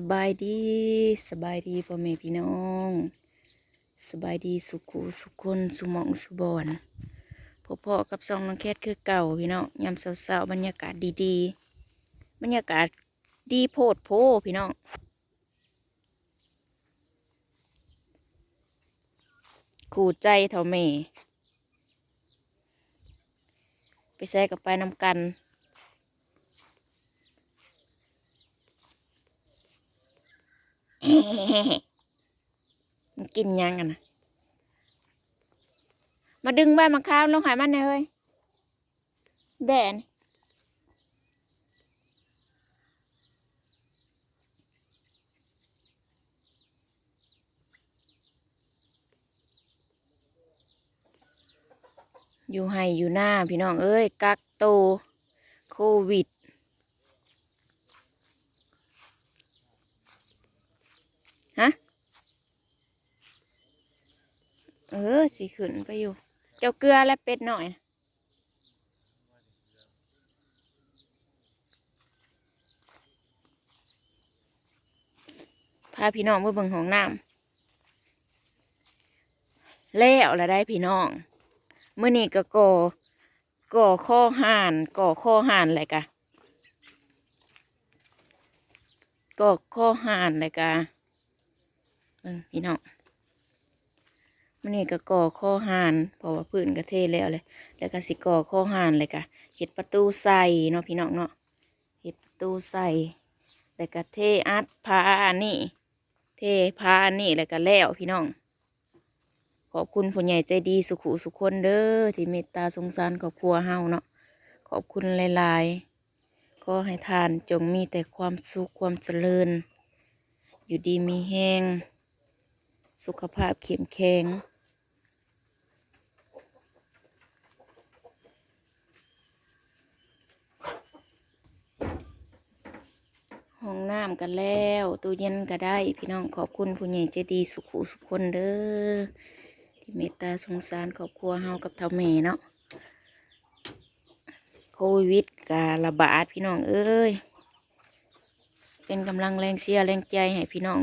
สบายดีสบายดีพ่อแม่พี่น้อง สบายดีสุขุสุขคนสุมองสุบอนพบพ่อกับซองน้องแคทคือเก่าพี่น้องยามเช้าๆบรรยากาศดีๆ บรรยากาศดีโพดโพพี่น้องขู่ใจเท่าแม่ไปใส่กับไปนำกัน มันกินยังกันนะมาดึงใบมะขามลงหายมันหน่อยเฮ้ยแบนอยู่ให้อยู่หน้าพี่น้องเอ้ย กักโต โควิด ฮะ เออสิขึ้นไปอยู่ เจ้าเกลือและเป็ดหน่อย พาพี่น้องไปเบิ่งห้องน้ำแล้วละได้พี่น้องเมื่อนี้ก็ก่อก่อข้อห่านก่อข้อห่านอะไรกะก่อข้อห่านอะไรกะเบิ่งพี่น้อง มันนี่ก็ก่อข้อหานเพราะว่าพื้นกระเทแล้วเลย แล้วก็สิก่อข้อหานเลยก็เห็ดประตูใส่เนาะพี่น้องเนาะเห็ดประตูใส่แล้วก็เทอัดพาอันนี่ เทพาอันนี่แล้วก็แล้วพี่น้อง ขอบคุณผู้ใหญ่ใจดีสุขุสุขคนเด้อที่เมตตาสงสารครอบครัวเฮาเนาะขอบคุณหลายๆขอให้ทานจงมีแต่ความสุขความเจริญ อยู่ดีมีแห้งสุขภาพเข้มแข็ง ห้องน้ำกันแล้วตู้เย็นก็ได้ พี่น้องขอบคุณผู้ใหญ่ใจดีสุขุสุขคนเด้อที่เมตตาสงสารครอบครัวเฮากับเท่าแม่เนาะโควิดการะบาดพี่น้องเอ้ยเป็นกำลังแรงเชียร์แรงใจให้พี่น้อง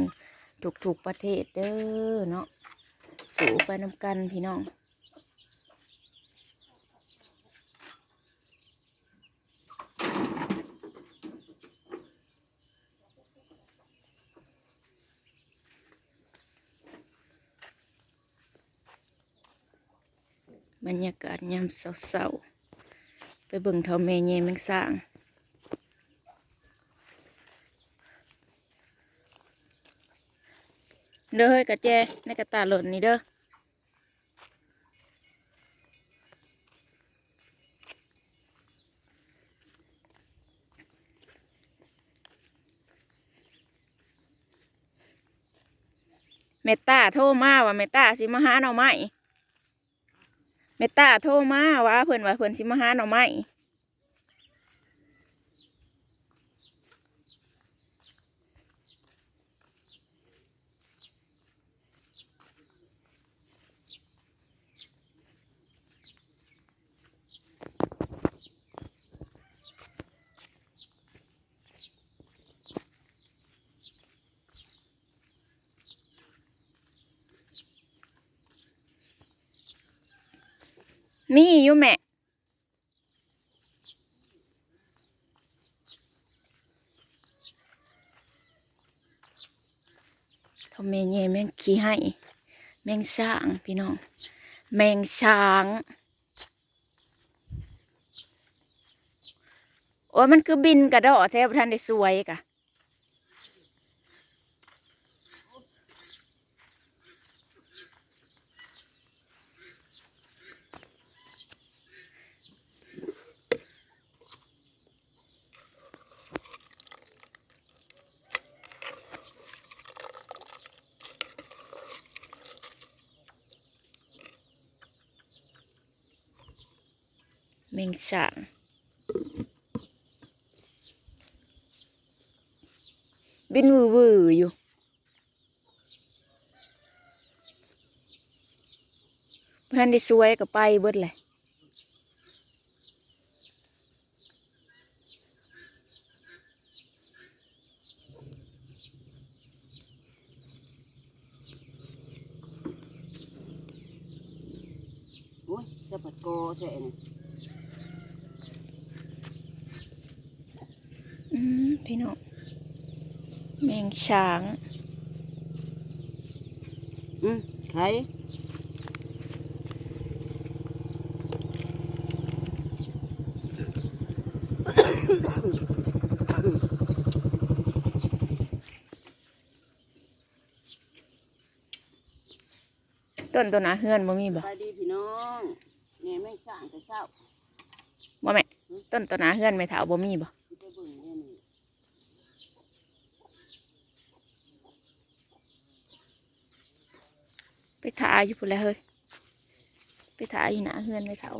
ทุกๆประเทศเด้อเนาะสู้ไปน้ำกันพี่น้อง บรรยากาศยามเศร้าๆไปเบิ่งเท่าแม่เย่แมงสร้างเด้อเฮ้ยกระแจในกระตาหล่นนี่เด้อเมตตาโทรมาว่าเมตตาสิมาหาหน่อไม้ เมตตาโทรมาว่าเพิ่นว่าเพิ่นสิมาหาหน่อไม้ มีอยู่แม่ ทำเมเย่แมงขี้ให้ แมงช้างพี่น้อง แมงช้าง โอ้ยมันคือบินกระดอแทบทันได้สวยกะ เมงฉางบินวือวืออยู่ เพื่อนได้สวยกับไปเบิดเลยโอ้ยจะปัดโกใเนี่ย พี่น้องแมงช้างอืมไข่ต้นตัวหนาเฮือนบ่มีบ่ไปดีพี่น้องแม่แม่งสร้างแต่เช้าบ่แม่ต้นตัวหนาเฮือนไม่เถาบ่มีบ่ สิไปเบิ่งเด้นี่ ไปถ่าอยู่พุ่นแหล้วเฮ้ย ไปถ่าอยู่หนาเฮือนไม่เถา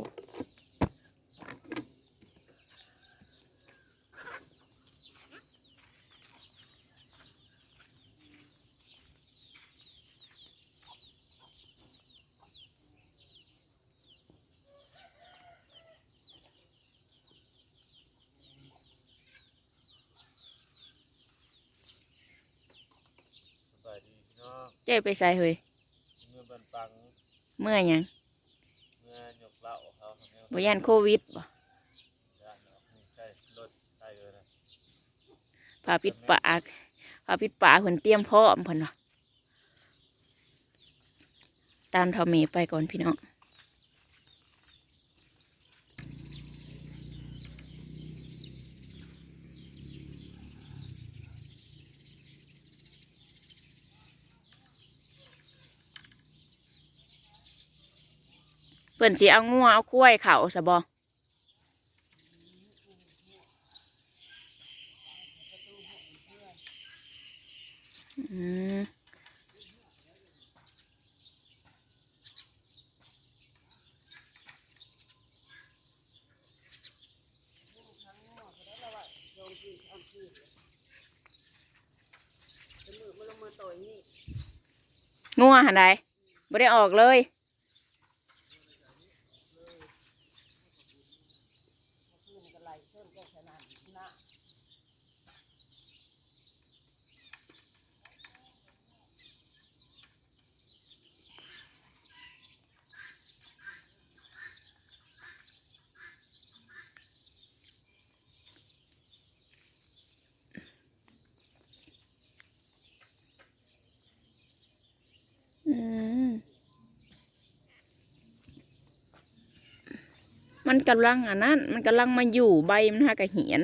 สบายดีพี่น้องเจ้ไปใส่เฮ้ย เมื่อบันปังเมื่อหยังเมื่อยกเหล้าเขาทำให้บ่ย่านโควิดบ่ด้านเนาะนี่ใช่รถใช่เลยนะพาปิดปากพาปิดปากเพิ่นเตรียมพร้อมเพิ่นว่าตามเท่าเมไปก่อนพี่น้อง พิ่นสิเอางัวเอากล้วยเขาซะบองัวหันใดบ่ได้ออกเลย คืนก็ไหลเพิ่มแก่ขนาดหน้า อืม มันกำลังอันนั้น มันกำลังมาอยู่ใบมันหากระเหียน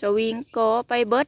จะวิ่งก็ไปเบิด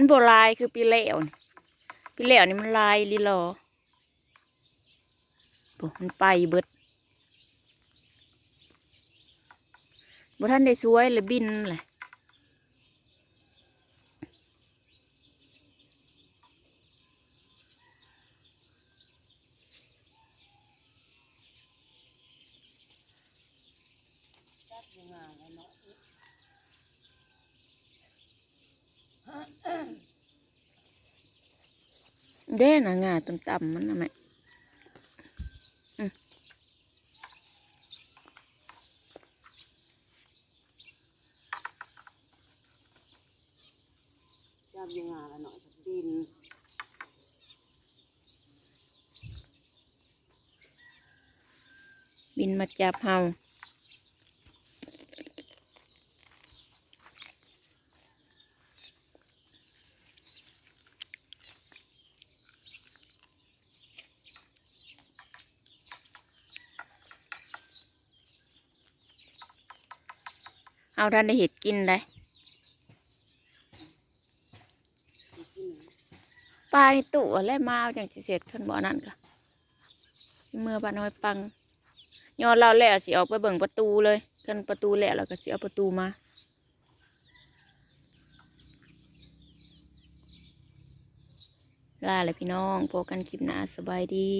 มันโบลายคือปีเหลวนี่ปีเหลวนี่มันลายลีลอโอ้มันไปเบิดบท่านได้สวยเลยบินเลยจักยังไงเนาะ เด้น่ะงาต่ำๆมันน่ะแม่จับยังไงละเนาะสักดินบินมาจับเฮา เอาท่านได้เห็ดกินได้สิกินลาในตู้และมาเอาอย่างสิเสร็จขึ้นบ่อนั่นก็สิเมื่อบ้าน้อยปังยอดเราแล้วสิออกไปเบิ่งประตูเลยขึ้นประตูแล้วแล้วก็สิเอาประตูมาลาเลยพี่น้องพบกันคลิปหน้าสบายดี